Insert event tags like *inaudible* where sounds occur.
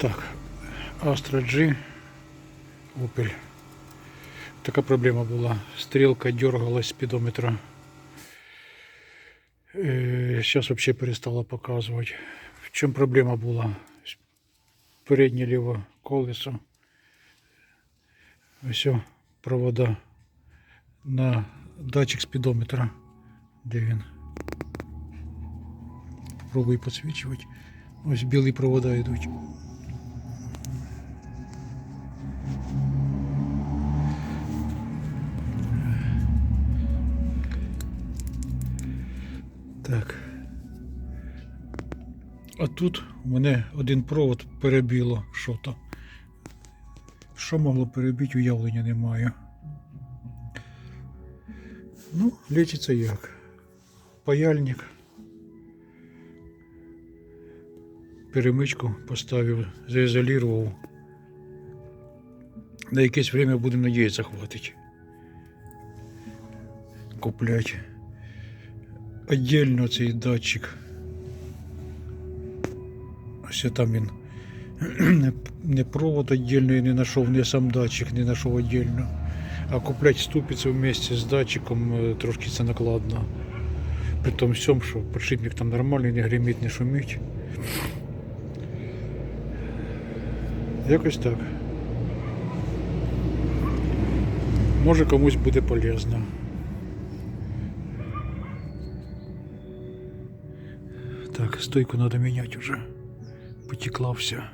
Так, Astra G, Opel. Така проблема була. Стрілка дергалась спідометра. Зараз взагалі перестала показувати. В чому проблема була? Переднє ліве колесо. О, провода на датчик спідометра. Де він? Пробуй підсвічувати. Ось білі провода йдуть. Так. А тут у мене один провод перебило що-то. Що могло перебити, уявлення немає. Ну, лічиться як. Паяльник. Перемичку поставив, заізолював. На якесь время будемо надіятися хватить. Куплять. Отдельно цей датчик. Ось там він. *clears throat* Не- провод отдельний не знайшов, не сам датчик не знайшов отдельно. А куплять ступицю вместе з датчиком е, трошки це накладно. При тому всьому, що подшипник там нормальний, не гримить, не шумить. Якось так. Може комусь буде полезно. Так, стойку надо менять уже. Потекла вся.